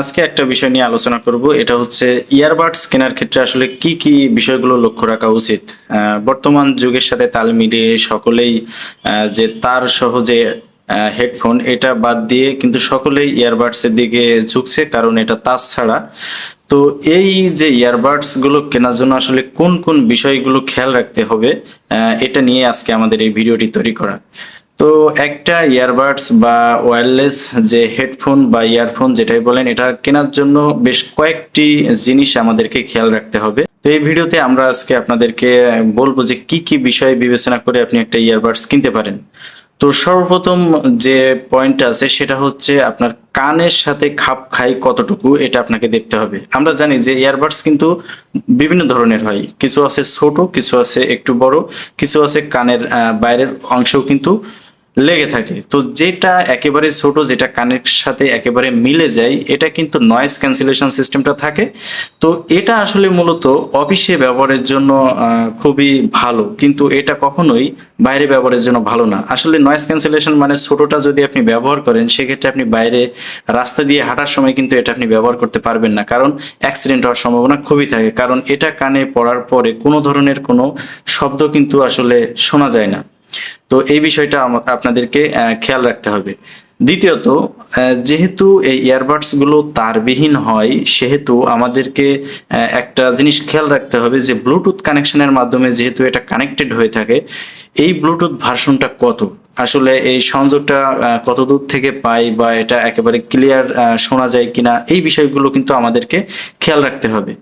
আজকে একটা বিষয় নিয়ে আলোচনা করব। এটা হচ্ছে ইয়ারবাডস কেনার ক্ষেত্রে আসলে কি কি বিষয়গুলো লক্ষ্য রাখা উচিত? বর্তমান যুগের সাথে তাল মিলিয়ে সকলেই যে তার সহজে হেডফোন এটা বাদ দিয়ে কিন্তু সকলেই ইয়ারবাডস এর দিকে ঝুঁকছে, কারণ এটা তার ছাড়া। তো এই যে ইয়ারবাডসগুলো কেনার জন্য আসলে কোন কোন বিষয়গুলো খেয়াল রাখতে হবে এটা নিয়ে আজকে আমাদের এই ভিডিওটি তৈরি করা। তো একটা ইয়ারবাডস বা ওয়্যারলেস যে হেডফোন বা ইয়ারফোন যেটাই বলেন, এটা কেনার জন্য বেশ কয়েকটি জিনিস আমাদেরকে খেয়াল রাখতে হবে। তো এই ভিডিওতে আমরা আজকে আপনাদেরকে বলব যে কি কি বিষয় বিবেচনা করে আপনি একটা ইয়ারবাডস কিনতে পারেন। তো সর্বপ্রথম যে পয়েন্টটা আছে, সেটা হচ্ছে আপনার কানের সাথে খাপ খাই কতটুকু, এটা আপনাকে দেখতে হবে। আমরা জানি যে ইয়ারবাডস কিন্তু বিভিন্ন ধরনের হয়। কিছু আছে ছোট, কিছু আছে একটু বড়, কিছু আছে কানের বাইরের অংশেও কিন্তু লেগে থাকে। তো যেটা একেবারে ছোট, যেটা কানের সাথে একেবারে মিলে যায়, এটা কিন্তু নয়েজ ক্যান্সেলেশন সিস্টেমটা থাকে। তো এটা আসলে মূলত অফিসে ব্যবহারের জন্য খুবই ভালো। কিন্তু এটা কখনোই বাইরে ব্যবহারের জন্য ভালো না। আসলে নয়েজ ক্যান্সেলেশন মানে ছোটটা যদি আপনি ব্যবহার করেন, সেক্ষেত্রে আপনি বাইরে রাস্তা দিয়ে হাঁটার সময় কিন্তু এটা আপনি ব্যবহার করতে পারবেন না। কারণ অ্যাক্সিডেন্ট হওয়ার সম্ভাবনা খুবই থাকে। কারণ এটা কানে পড়ার পরে কোনো ধরনের কোনো শব্দ কিন্তু আসলে শোনা যায় না। তো এই বিষয়টা আপনাদেরকে খেয়াল রাখতে হবে। দ্বিতীয়ত যেহেতু এই ইয়ারবাডসগুলো তারবিহীন হয়, সেহেতু আমাদেরকে একটা জিনিস খেয়াল রাখতে হবে যে ব্লুটুথ কানেকশনের মাধ্যমে যেহেতু এটা কানেক্টেড হয়ে থাকে, এই ব্লুটুথ ভার্সনটা কত? আসলে এই সংযোগটা কত দূর থেকে পাই বা এটা একেবারে ক্লিয়ার শোনা যায় কিনা, এই বিষয়গুলো কিন্তু আমাদেরকে খেয়াল রাখতে হবে।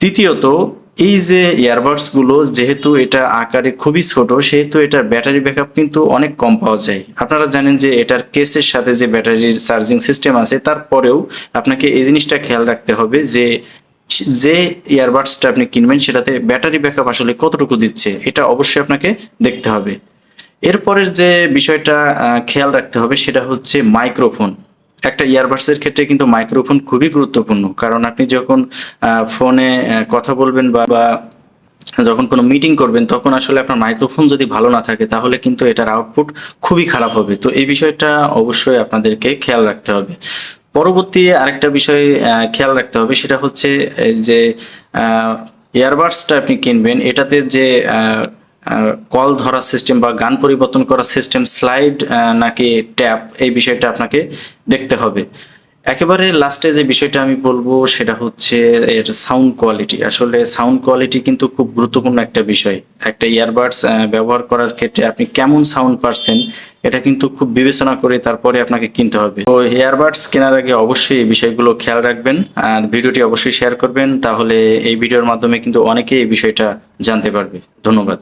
তৃতীয়ত এই যে ইয়ারবাডসগুলো, যেহেতু এটা আকারে খুবই ছোট, সেহেতু এটার ব্যাটারি ব্যাকআপ কিন্তু অনেক কম পাওয়া যায়। আপনারা জানেন যে এটার কেসের সাথে যে ব্যাটারির চার্জিং সিস্টেম আছে, তারপরেও আপনাকে এই জিনিসটা খেয়াল রাখতে হবে যে যে ইয়ারবাডসটা আপনি কিনবেন, সেটাতে ব্যাটারি ব্যাকআপ আসলে কতটুকু দিচ্ছে, এটা অবশ্যই আপনাকে দেখতে হবে। এরপরের যে বিষয়টা খেয়াল রাখতে হবে, সেটা হচ্ছে মাইক্রোফোন। একটা ইয়ারবাডসের ক্ষেত্রে কিন্তু মাইক্রোফোন খুবই গুরুত্বপূর্ণ। কারণ আপনি যখন ফোনে কথা বলবেন বা যখন কোনো মিটিং করবেন, তখন আসলে আপনার মাইক্রোফোন যদি ভালো না থাকে, তাহলে কিন্তু এটার আউটপুট খুবই খারাপ হবে। তো এই বিষয়টা অবশ্যই আপনাদেরকে খেয়াল রাখতে হবে। পরবর্তী আরেকটা বিষয় খেয়াল রাখতে হবে, সেটা হচ্ছে যে ইয়ারবাডসটা আপনি কিনবেন, এটাতে যে কল ধরার সিস্টেম বা গান পরিবর্তন করার সিস্টেম স্লাইড নাকি ট্যাপ এই বিষয়টা আপনাকে দেখতে হবে। একেবারে লাস্টে যে বিষয়টা আমি বলব, সেটা হচ্ছে এর সাউন্ড কোয়ালিটি আসলে সাউন্ড কোয়ালিটি কিন্তু খুব গুরুত্বপূর্ণ একটা বিষয়। একটা ইয়ারবাডস ব্যবহার করার ক্ষেত্রে আপনি কেমন সাউন্ড পাচ্ছেন এটা কিন্তু খুব বিবেচনা করে তারপরে আপনাকে কিনতে হবে। তো ইয়ারবাডস কেনার আগে অবশ্যই এই বিষয়গুলো খেয়াল রাখবেন, আর ভিডিওটি অবশ্যই শেয়ার করবেন, তাহলে এই ভিডিওর মাধ্যমে কিন্তু অনেকেই এই বিষয়টা জানতে পারবে। ধন্যবাদ।